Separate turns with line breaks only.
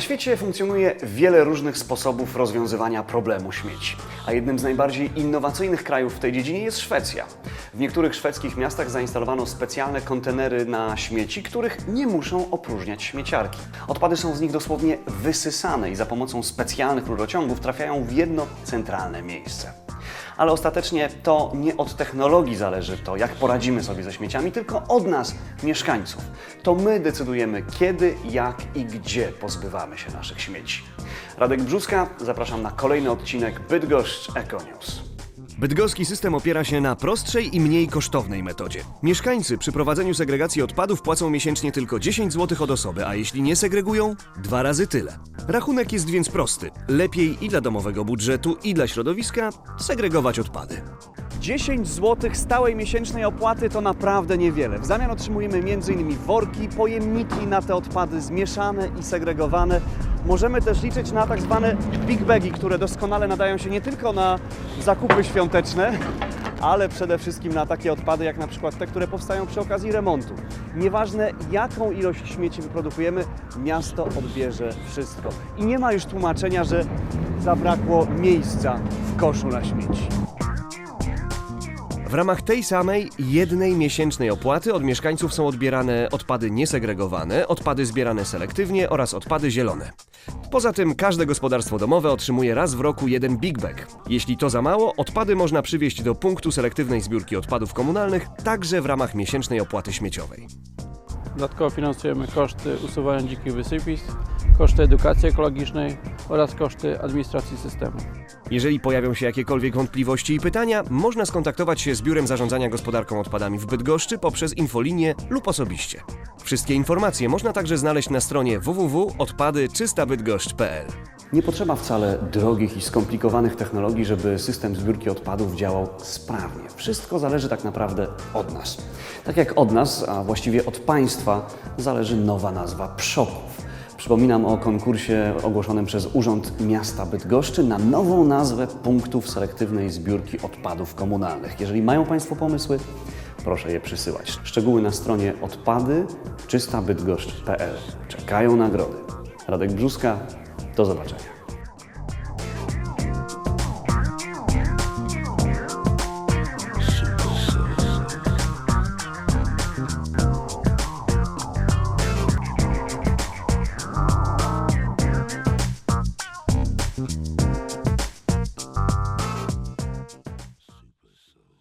świecie funkcjonuje wiele różnych sposobów rozwiązywania problemu śmieci, a jednym z najbardziej innowacyjnych krajów w tej dziedzinie jest Szwecja. W niektórych szwedzkich miastach zainstalowano specjalne kontenery na śmieci, których nie muszą opróżniać śmieciarki. Odpady są z nich dosłownie wysysane i za pomocą specjalnych rurociągów trafiają w jedno centralne miejsce. Ale ostatecznie to nie od technologii zależy to, jak poradzimy sobie ze śmieciami, tylko od nas, mieszkańców. To my decydujemy, kiedy, jak i gdzie pozbywamy się naszych śmieci. Radek Brzuska, zapraszam na kolejny odcinek Bydgoszcz Eco News.
Bydgoski system opiera się na prostszej i mniej kosztownej metodzie. Mieszkańcy przy prowadzeniu segregacji odpadów płacą miesięcznie tylko 10 zł od osoby, a jeśli nie segregują, dwa razy tyle. Rachunek jest więc prosty. Lepiej i dla domowego budżetu, i dla środowiska segregować odpady.
10 zł stałej miesięcznej opłaty to naprawdę niewiele. W zamian otrzymujemy m.in. worki, pojemniki na te odpady zmieszane i segregowane. Możemy też liczyć na tak zwane big bagi, które doskonale nadają się nie tylko na zakupy świąteczne, ale przede wszystkim na takie odpady jak na przykład te, które powstają przy okazji remontu. Nieważne jaką ilość śmieci wyprodukujemy, miasto odbierze wszystko. I nie ma już tłumaczenia, że zabrakło miejsca w koszu na śmieci.
W ramach tej samej jednej miesięcznej opłaty od mieszkańców są odbierane odpady niesegregowane, odpady zbierane selektywnie oraz odpady zielone. Poza tym każde gospodarstwo domowe otrzymuje raz w roku jeden big bag. Jeśli to za mało, odpady można przywieźć do punktu selektywnej zbiórki odpadów komunalnych, także w ramach miesięcznej opłaty śmieciowej.
Dodatkowo finansujemy koszty usuwania dzikich wysypisk, koszty edukacji ekologicznej oraz koszty administracji systemu.
Jeżeli pojawią się jakiekolwiek wątpliwości i pytania, można skontaktować się z Biurem Zarządzania Gospodarką Odpadami w Bydgoszczy poprzez infolinię lub osobiście. Wszystkie informacje można także znaleźć na stronie www.odpadyczystabydgoszcz.pl.
Nie potrzeba wcale drogich i skomplikowanych technologii, żeby system zbiórki odpadów działał sprawnie. Wszystko zależy tak naprawdę od nas. Tak jak od nas, a właściwie od państwa, zależy nowa nazwa PSZOK-ów. Przypominam o konkursie ogłoszonym przez Urząd Miasta Bydgoszczy na nową nazwę punktów selektywnej zbiórki odpadów komunalnych. Jeżeli mają Państwo pomysły, proszę je przysyłać. Szczegóły na stronie odpady czystabydgoszcz.pl. Czekają nagrody. Radek Brzuska, do zobaczenia.